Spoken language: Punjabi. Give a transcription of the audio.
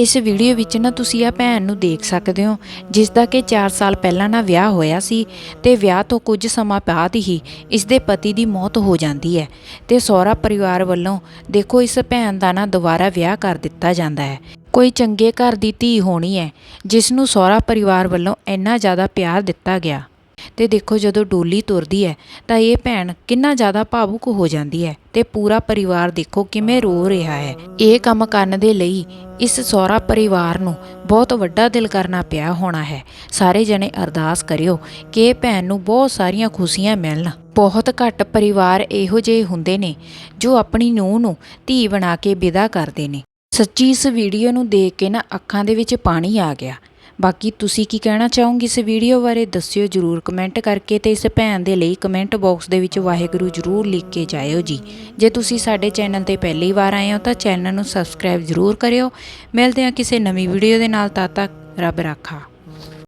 ਇਸ ਵੀਡੀਓ ਵਿੱਚ ਨਾ ਤੁਸੀਂ ਆ ਭੈਣ ਨੂੰ ਦੇਖ ਸਕਦੇ ਹੋ ਜਿਸ ਦਾ ਕਿ 4 ਸਾਲ ਪਹਿਲਾਂ ਨਾ ਵਿਆਹ ਹੋਇਆ ਸੀ ਤੇ ਵਿਆਹ ਤੋਂ ਕੁਝ ਸਮਾਂ ਬਾਅਦ ਹੀ ਇਸ ਦੇ ਪਤੀ ਦੀ ਮੌਤ ਹੋ ਜਾਂਦੀ ਹੈ ਤੇ ਸਹੁਰਾ ਪਰਿਵਾਰ ਵੱਲੋਂ ਦੇਖੋ ਇਸ ਭੈਣ ਦਾ ਨਾ ਦੁਬਾਰਾ ਵਿਆਹ ਕਰ ਦਿੱਤਾ ਜਾਂਦਾ ਹੈ। ਕੋਈ ਚੰਗੇ ਘਰ ਦੀ ਧੀ ਹੋਣੀ ਹੈ ਜਿਸ ਨੂੰ ਸਹੁਰਾ ਪਰਿਵਾਰ ਵੱਲੋਂ ਇੰਨਾ ਜ਼ਿਆਦਾ ਪਿਆਰ ਦਿੱਤਾ ਗਿਆ। ਤੇ ਦੇਖੋ ਜਦੋਂ ਡੋਲੀ ਤੁਰਦੀ ਹੈ, ਤਾਂ ਇਹ ਭੈਣ ਕਿੰਨਾ ਜ਼ਿਆਦਾ ਭਾਵੁਕ ਹੋ ਜਾਂਦੀ ਹੈ ਤੇ ਪੂਰਾ ਪਰਿਵਾਰ ਦੇਖੋ ਕਿਵੇਂ ਰੋ ਰਿਹਾ ਹੈ। ਇਹ ਕੰਮ ਕਰਨ ਦੇ ਲਈ ਇਸ ਸਹੁਰਾ ਪਰਿਵਾਰ ਨੂੰ ਬਹੁਤ ਵੱਡਾ ਦਿਲ ਕਰਨਾ ਪਿਆ ਹੋਣਾ ਹੈ। ਸਾਰੇ ਜਣੇ ਅਰਦਾਸ ਕਰਿਓ ਕਿ ਇਹ ਭੈਣ ਨੂੰ ਬਹੁਤ ਸਾਰੀਆਂ ਖੁਸ਼ੀਆਂ ਮਿਲਣ। ਬਹੁਤ ਘੱਟ ਪਰਿਵਾਰ ਇਹੋ ਜਿਹੇ ਹੁੰਦੇ ਨੇ ਜੋ ਆਪਣੀ ਨੂੰਹ ਨੂੰ ਧੀ ਬਣਾ ਕੇ ਵਿਦਾ ਕਰਦੇ ਨੇ। ਸੱਚੀ ਇਸ ਵੀਡੀਓ ਨੂੰ ਦੇਖ ਕੇ ਨਾ ਅੱਖਾਂ ਦੇ ਵਿੱਚ ਪਾਣੀ ਆ ਗਿਆ। ਬਾਕੀ ਤੁਸੀਂ ਕੀ ਕਹਿਣਾ ਚਾਹੋਗੇ ਇਸ ਵੀਡੀਓ ਬਾਰੇ, ਦੱਸਿਓ ਜਰੂਰ ਕਮੈਂਟ ਕਰਕੇ ਤੇ ਇਸ ਭੈਣ ਦੇ ਲਈ ਕਮੈਂਟ ਬਾਕਸ ਦੇ ਵਿੱਚ ਵਾਹਿਗੁਰੂ ਜਰੂਰ ਲਿਖ ਕੇ ਜਾਇਓ ਜੀ। ਜੇ ਤੁਸੀਂ ਸਾਡੇ ਚੈਨਲ ਤੇ ਪਹਿਲੀ ਵਾਰ ਆਏ ਹੋ ਤਾਂ ਚੈਨਲ ਨੂੰ ਸਬਸਕ੍ਰਾਈਬ ਜਰੂਰ ਕਰਿਓ। ਮਿਲਦੇ ਹਾਂ ਕਿਸੇ ਨਵੀਂ ਵੀਡੀਓ ਦੇ ਨਾਲ, ਤਦ ਤੱਕ ਰੱਬ ਰਾਖਾ।